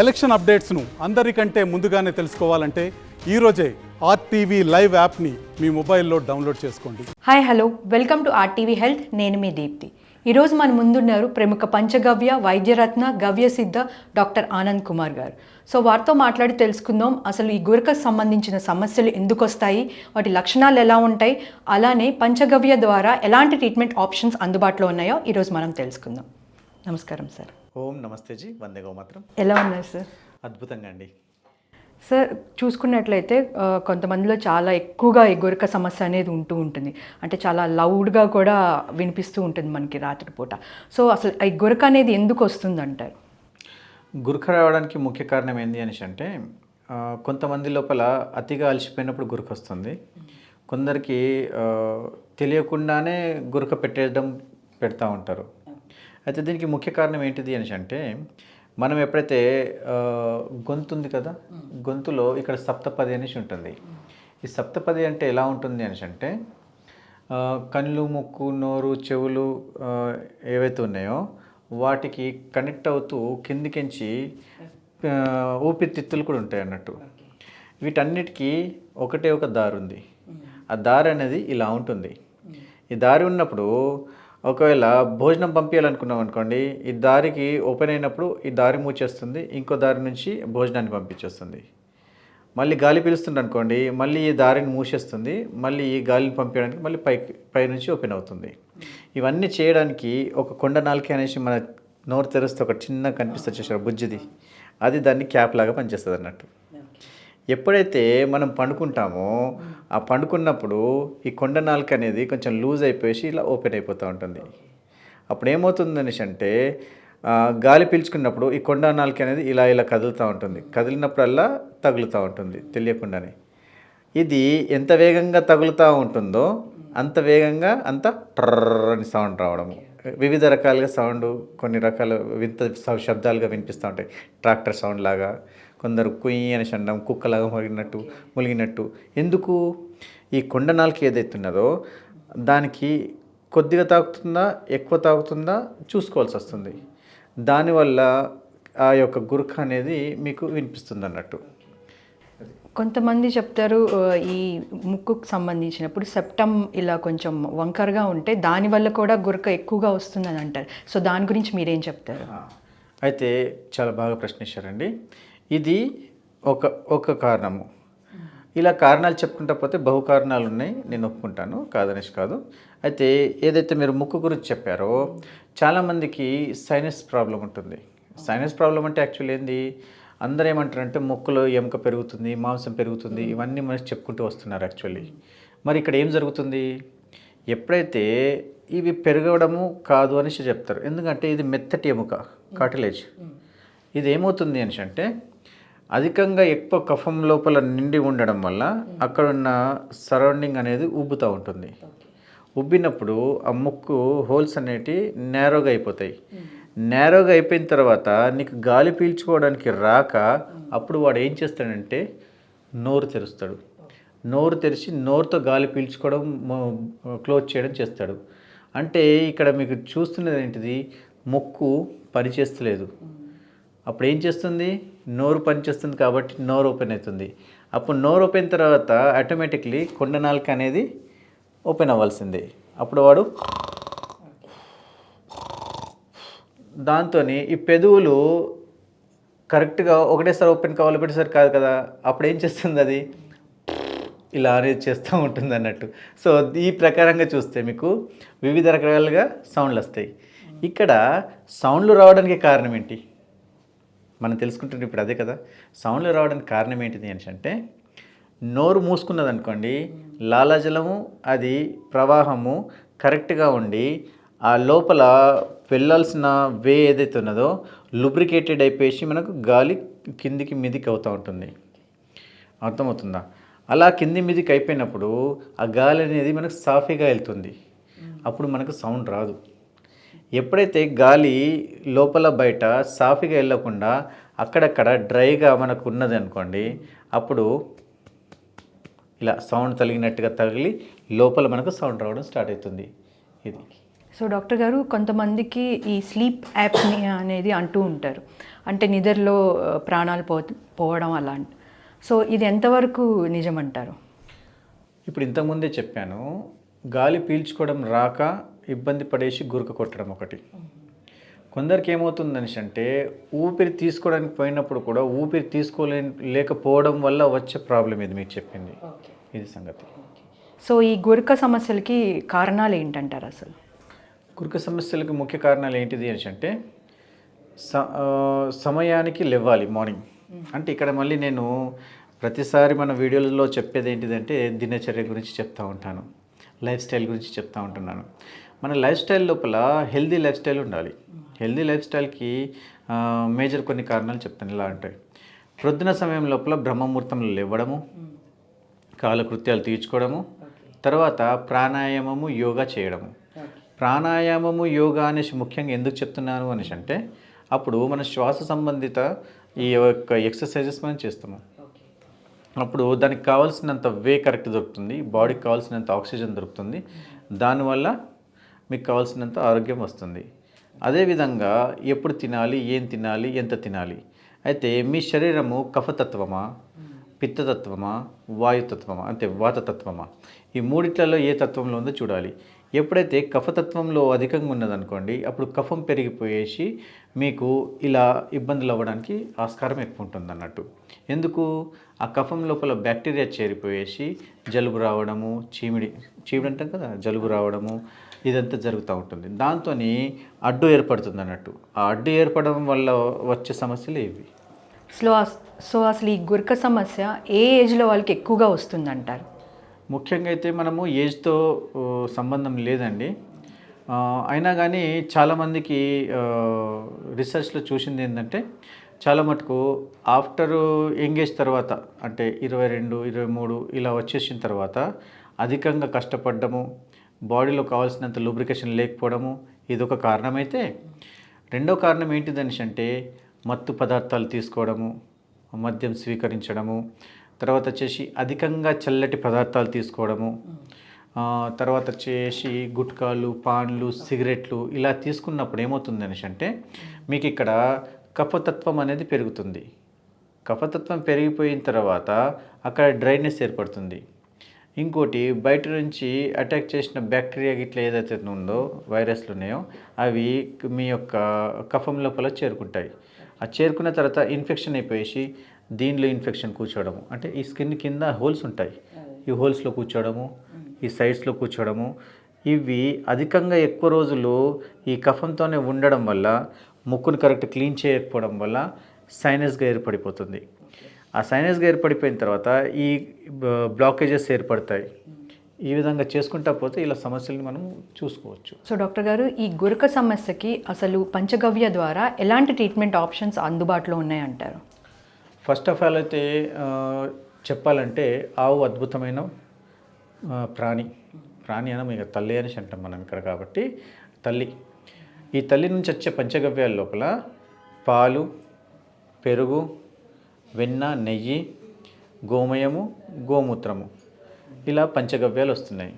Election అప్డేట్స్ను అందరికంటే ముందుగానే తెలుసుకోవాలంటే ఈరోజే ఆర్టీవీ లైవ్ యాప్ని మీ మొబైల్లో డౌన్లోడ్ చేసుకోండి. Hi hello welcome to RTV health. నేను మీ దీప్తి. ఈరోజు మన ముందున్నారు ప్రముఖ పంచగవ్య వైద్యరత్న గవ్య సిద్ధ డాక్టర్ ఆనంద్ కుమార్ గారు. సో వారితో మాట్లాడి తెలుసుకుందాం. అసలు ఈ గురకకు సంబంధించిన సమస్యలు ఎందుకు వస్తాయి వాటి లక్షణాలు ఎలా ఉంటాయి? అలానే పంచగవ్య ద్వారా ఎలాంటి ట్రీట్మెంట్ ఆప్షన్స్ అందుబాటులో ఉన్నాయో ఈరోజు మనం తెలుసుకుందాం. నమస్కారం సార్. ఓం నమస్తే జీ వందే గోమాత్రం. ఎలా ఉన్నారు సార్? అద్భుతంగా అండి. సార్ చూసుకున్నట్లయితే కొంతమందిలో చాలా ఎక్కువగా ఈ గురక సమస్య అనేది ఉంటూ ఉంటుంది. అంటే చాలా లౌడ్గా కూడా వినిపిస్తూ ఉంటుంది మనకి రాత్రిపూట. సో అసలు ఈ గురక అనేది ఎందుకు వస్తుంది అంటారు గురక రావడానికి ముఖ్య కారణం ఏంటి అనేసి అంటే కొంతమంది లోపల అతిగా అలసిపోయినప్పుడు గురక వస్తుంది. కొందరికి తెలియకుండానే గురక పెట్టేయడం పెడతా ఉంటారు. అయితే దీనికి ముఖ్య కారణం ఏంటిది అనేసి అంటే మనం ఎప్పుడైతే గొంతు ఉంది కదా గొంతులో ఇక్కడ సప్తపది అనేసి ఉంటుంది. ఈ సప్తపది అంటే ఎలా ఉంటుంది అనేసి అంటే కళ్ళు ముక్కు నోరు చెవులు ఏవైతే ఉన్నాయో వాటికి కనెక్ట్ అవుతూ కిందికించి ఊపిరితిత్తులు కూడా ఉంటాయి అన్నట్టు. వీటన్నిటికీ ఒకటే ఒక దారి ఉంది ఆ దారి అనేది ఇలా ఉంటుంది. ఈ దారి ఉన్నప్పుడు ఒకవేళ భోజనం పంపించాలనుకున్నాం అనుకోండి ఈ దారికి ఓపెన్ అయినప్పుడు ఈ దారి మూచేస్తుంది ఇంకో దారి నుంచి భోజనాన్ని పంపించేస్తుంది. మళ్ళీ గాలి పీలుస్తుంది అనుకోండి మళ్ళీ ఈ దారిని మూసేస్తుంది మళ్ళీ ఈ గాలిని పంపించడానికి మళ్ళీ పైకి పై నుంచి ఓపెన్ అవుతుంది. ఇవన్నీ చేయడానికి ఒక కొండ నాలుకే అనేసి మన నోరు తెరిస్తే ఒక చిన్న కనిపిస్తే చూసారు బుజ్జిది? అది దాన్ని క్యాప్ లాగా పనిచేస్తుంది అన్నట్టు. ఎప్పుడైతే మనం పండుకుంటామో ఆ పండుకున్నప్పుడు ఈ కొండ నాలుక అనేది కొంచెం లూజ్ అయిపోయి ఇలా ఓపెన్ అయిపోతూ ఉంటుంది. అప్పుడు ఏమవుతుంది అనేసి అంటే గాలి పీల్చుకున్నప్పుడు ఈ కొండ నాలుక అనేది ఇలా ఇలా కదులుతూ ఉంటుంది. కదిలినప్పుడల్లా తగులుతూ ఉంటుంది తెలియకుండానే. ఇది ఎంత వేగంగా తగులుతూ ఉంటుందో అంత వేగంగా అంత ట్రర్ అని సౌండ్ రావడము. వివిధ రకాలుగా సౌండ్ కొన్ని రకాల వింత శబ్దాలుగా వినిపిస్తూ ఉంటాయి. ట్రాక్టర్ సౌండ్ లాగా కొందరు కుయ్యి అని చండం కుక్కలాగా మురిగినట్టు ములిగినట్టు. ఎందుకు? ఈ కొండ నాలుక ఏదైతే ఉన్నదో దానికి కొద్దిగా తాగుతుందా ఎక్కువ తాగుతుందా చూసుకోవాల్సి వస్తుంది. దానివల్ల ఆ యొక్క గురక అనేది మీకు వినిపిస్తుంది అన్నట్టు కొంతమంది చెప్తారు ఈ ముక్కుకు సంబంధించినప్పుడు సెప్టమ్ ఇలా కొంచెం వంకరగా ఉంటే దానివల్ల కూడా గురక ఎక్కువగా వస్తుందని అంటారు. సో దాని గురించి మీరేం చెప్తారు? అయితే చాలా బాగా ప్రశ్నించారండి. ఇది ఒక ఒక కారణము. ఇలా కారణాలు చెప్పుకుంటా పోతే బహు కారణాలు ఉన్నాయి నేను ఒప్పుకుంటాను కాదనేసి కాదు. అయితే ఏదైతే మీరు ముక్కు గురించి చెప్పారో చాలామందికి సైనస్ ప్రాబ్లం ఉంటుంది. సైనస్ ప్రాబ్లం అంటే యాక్చువల్ ఏంది? అందరూ ఏమంటారంటే ముక్కులో ఎముక పెరుగుతుంది మాంసం పెరుగుతుంది ఇవన్నీ మనకి చెప్పుకుంటూ వస్తున్నారు యాక్చువల్లీ మరి ఇక్కడ ఏం జరుగుతుంది? ఎప్పుడైతే ఇవి పెరగడము కాదు అనేసి చెప్తారు. ఎందుకంటే ఇది మెత్తటి ఎముక కాటిలేజ్ ఇది ఏమవుతుంది అనేసి అంటే అధికంగా ఎక్కువ కఫం లోపల నిండి ఉండడం వల్ల అక్కడ ఉన్న సరౌండింగ్ అనేది ఉబ్బుతూ ఉంటుంది. ఉబ్బినప్పుడు ఆ ముక్కు హోల్స్ అనేటి నేరోగా అయిపోతాయి. నేరోగా అయిపోయిన తర్వాత నీకు గాలి పీల్చుకోవడానికి రాక అప్పుడు వాడు ఏం చేస్తాడంటే నోరు తెరుస్తాడు. నోరు తెరిచి నోరుతో గాలి పీల్చుకోవడం క్లోజ్ చేయడం చేస్తాడు. అంటే ఇక్కడ మీకు చూస్తున్నది ఏంటిది? ముక్కు పనిచేస్తలేదు. అప్పుడు ఏం చేస్తుంది? నోరు పనిచేస్తుంది కాబట్టి నోరు ఓపెన్ అవుతుంది. అప్పుడు నోరు ఓపెన్ తర్వాత ఆటోమేటిక్లీ కొండ నాలుక అనేది ఓపెన్ అవ్వాల్సిందే. అప్పుడు వాడు దాంతో ఈ పెదవులు కరెక్ట్గా ఒకటేసారి ఓపెన్ కావాలి ఒకటేసారి కాదు కదా అప్పుడు ఏం చేస్తుంది అది? ఇలా అనేది చేస్తూ ఉంటుంది అన్నట్టు. సో ఈ ప్రకారంగా చూస్తే మీకు వివిధ రకాలుగా సౌండ్లు వస్తాయి. ఇక్కడ సౌండ్లు రావడానికి కారణం ఏంటి? మనం తెలుసుకుంటున్న ఇప్పుడు అదే కదా. సౌండ్లు రావడానికి కారణం ఏంటిది అనేసి అంటే నోరు మూసుకున్నది అనుకోండి లాలాజలము అది ప్రవాహము కరెక్ట్గా ఉండి ఆ లోపల వెళ్ళాల్సిన వే ఏదైతే ఉన్నదో లుబ్రికేటెడ్ అయిపోయి మనకు గాలి కిందికి మీదికి అవుతూ ఉంటుంది. అర్థమవుతుందా? అలా కింది మీదికి అయిపోయినప్పుడు ఆ గాలి అనేది మనకు సాఫీగా వెళ్తుంది. అప్పుడు మనకు సౌండ్ రాదు. ఎప్పుడైతే గాలి లోపల బయట సాఫీగా వెళ్ళకుండా అక్కడక్కడ డ్రైగా మనకు ఉన్నది అనుకోండి అప్పుడు ఇలా సౌండ్ తగిలినట్టుగా తగిలి లోపల మనకు సౌండ్ రావడం స్టార్ట్ అవుతుంది. ఇది. సో డాక్టర్ గారు కొంతమందికి ఈ స్లీప్ యాప్ని అనేది అంటూ ఉంటారు. అంటే నిద్రలో ప్రాణాలు పో పోవడం అలాంటి. సో ఇది ఎంతవరకు నిజమంటారు? ఇప్పుడు ఇంతకుముందే చెప్పాను గాలి పీల్చుకోవడం రాక ఇబ్బంది పడేసి గురక కొట్టడం ఒకటి. కొందరికి ఏమవుతుందని అంటే ఊపిరి తీసుకోవడానికి పోయినప్పుడు కూడా ఊపిరి తీసుకోలే లేకపోవడం వల్ల వచ్చే ప్రాబ్లం ఇది మీకు చెప్పింది. ఇది సంగతి. సో ఈ గురక సమస్యలకి కారణాలు ఏంటంటారు అసలు? కురుక సమస్యలకు ముఖ్య కారణాలు ఏంటిది అని అంటే సమయానికి లేవాలి మార్నింగ్ అంటే ఇక్కడ మళ్ళీ నేను ప్రతిసారి మన వీడియోలలో చెప్పేది ఏంటిదంటే దినచర్య గురించి చెప్తా ఉంటాను లైఫ్ స్టైల్ గురించి చెప్తా ఉంటున్నాను. మన లైఫ్ స్టైల్ లోపల హెల్దీ లైఫ్ స్టైల్ ఉండాలి. హెల్దీ లైఫ్ స్టైల్కి మేజర్ కొన్ని కారణాలు చెప్తాను. ఇలా ఉంటాయి ప్రొద్దున సమయం లోపల బ్రహ్మముహూర్తంలో లేవడము కాలకృత్యాలు తీర్చుకోవడము తర్వాత ప్రాణాయామము యోగా చేయడము. ప్రాణాయామము యోగా అనేసి ముఖ్యంగా ఎందుకు చెప్తున్నాను అనేసి అంటే అప్పుడు మన శ్వాస సంబంధిత ఈ యొక్క ఎక్సర్సైజెస్ మనం చేస్తాము. అప్పుడు దానికి కావాల్సినంత వే కరెక్ట్ దొరుకుతుంది బాడీకి కావాల్సినంత ఆక్సిజన్ దొరుకుతుంది దానివల్ల మీకు కావాల్సినంత ఆరోగ్యం వస్తుంది. అదేవిధంగా ఎప్పుడు తినాలి ఏం తినాలి ఎంత తినాలి? అయితే మీ శరీరము కఫతత్వమా పిత్తతత్వమా వాయుతత్వమా అంటే వాతతత్వమా ఈ మూడిట్లలో ఏ తత్వంలో ఉందో చూడాలి. ఎప్పుడైతే కఫతత్వంలో అధికంగా ఉన్నదనుకోండి అప్పుడు కఫం పెరిగిపోయేసి మీకు ఇలా ఇబ్బందులు అవ్వడానికి ఆస్కారం ఎక్కువ ఉంటుంది అన్నట్టు ఎందుకు? ఆ కఫం లోపల బ్యాక్టీరియా చేరిపోయేసి జలుబు రావడము చీమిడి చీమిడి అంటాం కదా జలుబు రావడము ఇదంతా జరుగుతూ ఉంటుంది. దాంతో అడ్డు ఏర్పడుతుంది అన్నట్టు ఆ అడ్డు ఏర్పడడం వల్ల వచ్చే సమస్యలు ఇవి సో సో అసలు ఈ గురక సమస్య ఏ ఏజ్లో వాళ్ళకి ఎక్కువగా వస్తుందంటారు? ముఖ్యంగా అయితే మనము ఏజ్తో సంబంధం లేదండి. అయినా కానీ చాలామందికి రీసెర్చ్లో చూసింది ఏంటంటే చాలా మటుకు ఆఫ్టర్ ఎంగేజ్ తర్వాత అంటే ఇరవై రెండు ఇరవై మూడు ఇలా వచ్చేసిన తర్వాత అధికంగా కష్టపడ్డము బాడీలో కావాల్సినంత లూబ్రికేషన్ లేకపోవడము ఇదొక కారణమైతే రెండో కారణం ఏంటిదనేసి అంటే మత్తు పదార్థాలు తీసుకోవడము మద్యం స్వీకరించడము తర్వాత వచ్చేసి అధికంగా చల్లటి పదార్థాలు తీసుకోవడము. తర్వాత వచ్చేసి గుట్కాలు పాన్లు సిగరెట్లు ఇలా తీసుకున్నప్పుడు ఏమవుతుంది అనేసి అంటే మీకు ఇక్కడ కఫతత్వం అనేది పెరుగుతుంది. కఫతత్వం పెరిగిపోయిన తర్వాత అక్కడ డ్రైనెస్ ఏర్పడుతుంది. ఇంకోటి బయట నుంచి అటాక్ చేసిన బ్యాక్టీరియా గిట్లా ఏదైతే ఉందో వైరస్లు ఉన్నాయో అవి మీ యొక్క కఫం లోపల చేరుకుంటాయి. ఆ చేరుకున్న తర్వాత ఇన్ఫెక్షన్ అయిపోయేసి దీనిలో ఇన్ఫెక్షన్ కూర్చోవడము అంటే ఈ స్కిన్ కింద హోల్స్ ఉంటాయి. ఈ హోల్స్లో కూర్చోవడము ఈ సైడ్స్లో కూర్చోవడము ఇవి అధికంగా ఎక్కువ రోజులు ఈ కఫంతోనే ఉండడం వల్ల ముక్కును కరెక్ట్ క్లీన్ చేయకపోవడం వల్ల సైనస్గా ఏర్పడిపోతుంది. ఆ సైనస్గా ఏర్పడిపోయిన తర్వాత ఈ బ్లాకేజెస్ ఏర్పడతాయి. ఈ విధంగా చేసుకుంటా పోతే ఇలా సమస్యల్ని మనం చూసుకోవచ్చు. సో డాక్టర్ గారు ఈ గురక సమస్యకి అసలు పంచగవ్య ద్వారా ఎలాంటి ట్రీట్మెంట్ ఆప్షన్స్ అందుబాటులో ఉన్నాయంటారు? ఫస్ట్ ఆఫ్ ఆల్ అయితే చెప్పాలంటే ఆవు అద్భుతమైన ప్రాణి. ప్రాణి అని ఇక తల్లి అనేసి అంటాం మనం ఇక్కడ కాబట్టి తల్లి. ఈ తల్లి నుంచి వచ్చే పంచగవ్యాల లోపల పాలు పెరుగు వెన్న నెయ్యి గోమయము గోమూత్రము ఇలా పంచగవ్యాలు వస్తున్నాయి.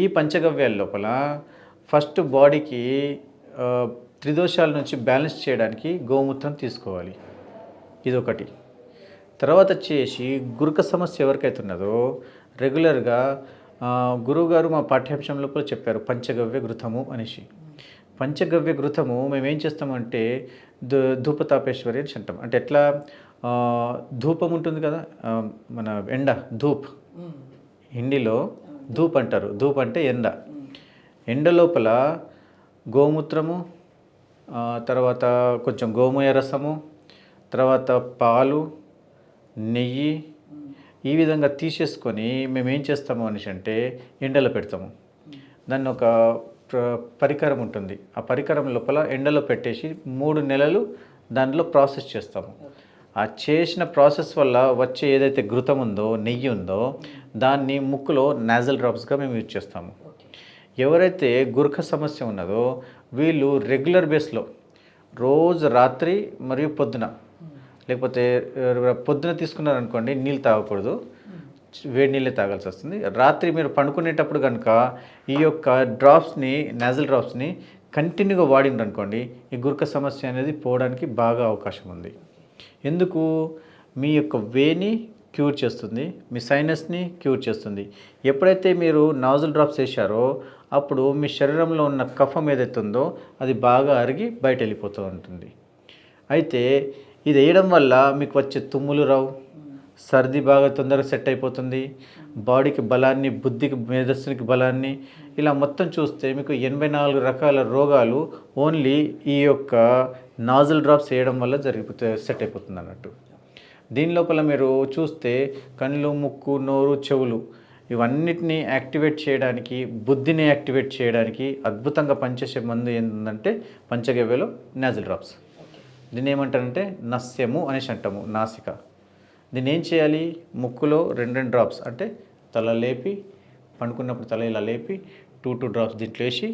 ఈ పంచగవ్యాల లోపల ఫస్ట్ బాడీకి త్రిదోషాల నుంచి బ్యాలెన్స్ చేయడానికి గోమూత్రం తీసుకోవాలి. ఇదొకటి. తర్వాత వచ్చేసి గురుక సమస్య ఎవరికైతే ఉన్నదో రెగ్యులర్గా గురువుగారు మా పాఠ్యాంశం లోపల చెప్పారు పంచగవ్య ఘృతము అనేసి. పంచగవ్య ఘృతము మేము ఏం చేస్తామంటే ధూ ధూపతాపేశ్వరి అని అంటాం అంటే ఎట్లా? ధూపం ఉంటుంది కదా మన ఎండ ధూప్. హిందీలో ధూప్ అంటారు. ధూప్ అంటే ఎండ. ఎండ లోపల గోమూత్రము తర్వాత కొంచెం గోమయ రసము తర్వాత పాలు నెయ్యి ఈ విధంగా తీసేసుకొని మేము ఏం చేస్తాము అనేసి అంటే ఎండలో పెడతాము. దాన్ని ఒక పరికరం ఉంటుంది. ఆ పరికరం లోపల ఎండలో పెట్టేసి మూడు నెలలు దానిలో ప్రాసెస్ చేస్తాము. ఆ చేసిన ప్రాసెస్ వల్ల వచ్చే ఏదైతే ఘృతం ఉందో నెయ్యి ఉందో దాన్ని ముక్కులో నాజల్ డ్రాప్స్గా మేము యూజ్ చేస్తాము. ఎవరైతే గుర్ఖ సమస్య ఉన్నదో వీళ్ళు రెగ్యులర్ బేస్లో రోజు రాత్రి మరియు పొద్దున లేకపోతే పొద్దున తీసుకున్నారనుకోండి నీళ్ళు తాగకూడదు. వేడి నీళ్ళే తాగాల్సి వస్తుంది. రాత్రి మీరు పండుకునేటప్పుడు కనుక ఈ యొక్క డ్రాప్స్ని నాజల్ డ్రాప్స్ని కంటిన్యూగా వాడిండ్రు అనుకోండి ఈ గురక సమస్య అనేది పోవడానికి బాగా అవకాశం ఉంది. ఎందుకు? మీ యొక్క వేని క్యూర్ చేస్తుంది మీ సైనస్ని క్యూర్ చేస్తుంది. ఎప్పుడైతే మీరు నాజల్ డ్రాప్స్ వేశారో అప్పుడు మీ శరీరంలో ఉన్న కఫం ఏదైతే ఉందో అది బాగా అరిగి బయట వెళ్ళిపోతూ ఉంటుంది. అయితే ఇది వేయడం వల్ల మీకు వచ్చే తుమ్ములు రావు. సర్ది బాగా తొందరగా సెట్ అయిపోతుంది. బాడీకి బలాన్ని బుద్ధికి మేధస్సుకి బలాన్ని ఇలా మొత్తం చూస్తే మీకు ఎనభై నాలుగు రకాల రోగాలు ఓన్లీ ఈ యొక్క నాజల్ డ్రాప్స్ వేయడం వల్ల జరిగిపోతే సెట్ అయిపోతుంది అన్నట్టు. దీని లోపల మీరు చూస్తే కళ్ళు ముక్కు నోరు చెవులు ఇవన్నిటిని యాక్టివేట్ చేయడానికి బుద్ధిని యాక్టివేట్ చేయడానికి అద్భుతంగా పనిచేసే మందు ఏంటంటే పంచగవ్యలో నాజల్ డ్రాప్స్. దీన్ని ఏమంటారంటే నస్యము అనేసి అంటాము నాసిక. దీన్ని ఏం చేయాలి? ముక్కులో రెండు రెండు డ్రాప్స్ అంటే తల లేపి పండుకున్నప్పుడు తల ఇలా లేపి టూ టూ డ్రాప్స్ దీంట్లో వేసి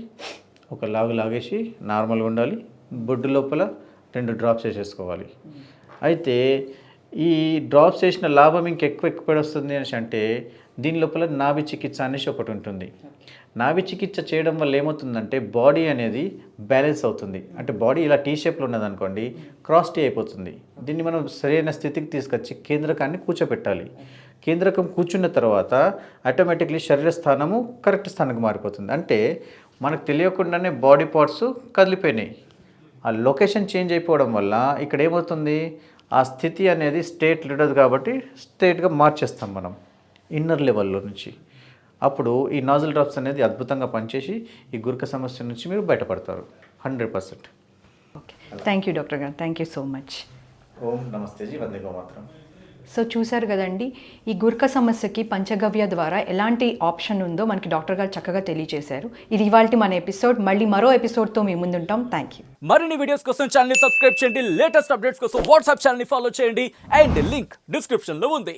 ఒక లాగు లాగేసి నార్మల్గా ఉండాలి. బొడ్డు లోపల రెండు డ్రాప్స్ వేసేసుకోవాలి. అయితే ఈ డ్రాప్స్ వేసిన లాభం ఇంకెక్కువ ఎక్కువ వస్తుంది అనేసి అంటే దీని లోపల నాభి చికిత్స అనేసి ఒకటి ఉంటుంది. నాభి చికిత్స చేయడం వల్ల ఏమవుతుందంటే బాడీ అనేది బ్యాలెన్స్ అవుతుంది. అంటే బాడీ ఇలా టీ షేప్లో ఉన్నదనుకోండి క్రాస్ టీ అయిపోతుంది. దీన్ని మనం సరైన స్థితికి తీసుకొచ్చి కేంద్రకాన్ని కూర్చోపెట్టాలి. కేంద్రకం కూర్చున్న తర్వాత ఆటోమేటిక్లీ శరీర స్థానము కరెక్ట్ స్థానంకి మారిపోతుంది. అంటే మనకు తెలియకుండానే బాడీ పార్ట్స్ కదిలిపోయినాయి. ఆ లొకేషన్ చేంజ్ అయిపోవడం వల్ల ఇక్కడ ఏమవుతుంది? ఆ స్థితి అనేది స్టేట్ ఉండదు కాబట్టి స్టేట్గా మార్చేస్తాం మనం. ఇన్నర్ లెవెల్లో నుంచి. అప్పుడు ఈ నాజల్ డ్రాప్స్ అనేది అద్భుతంగా పనిచేసి ఈ గురక సమస్య నుంచి మీరు బయటపడతారు. Hundred percent okay thank you doctor గారు. Thank you so much Om నమస్తే జీ. వందే మాత్రం. సో చూశారు కదండి ఈ గుర్క సమస్యకి పంచగవ్య ద్వారా ఎలాంటి ఆప్షన్ ఉందో మనకి డాక్టర్ గారు చక్కగా తెలియజేశారు ఇది ఇవాళ మన ఎపిసోడ్ మళ్ళీ మరో ఎపిసోడ్తో మీ ముందుంటాం థ్యాంక్ యూ మరిన్ని వీడియోస్ కోసం ఛానల్ని సబ్స్క్రైబ్ చేయండి. లేటెస్ట్ అప్డేట్స్ కోసం వాట్సాప్ ఛానల్ని ఫాలో చేయండి. అండ్ లింక్ డిస్క్రిప్షన్లో ఉంది.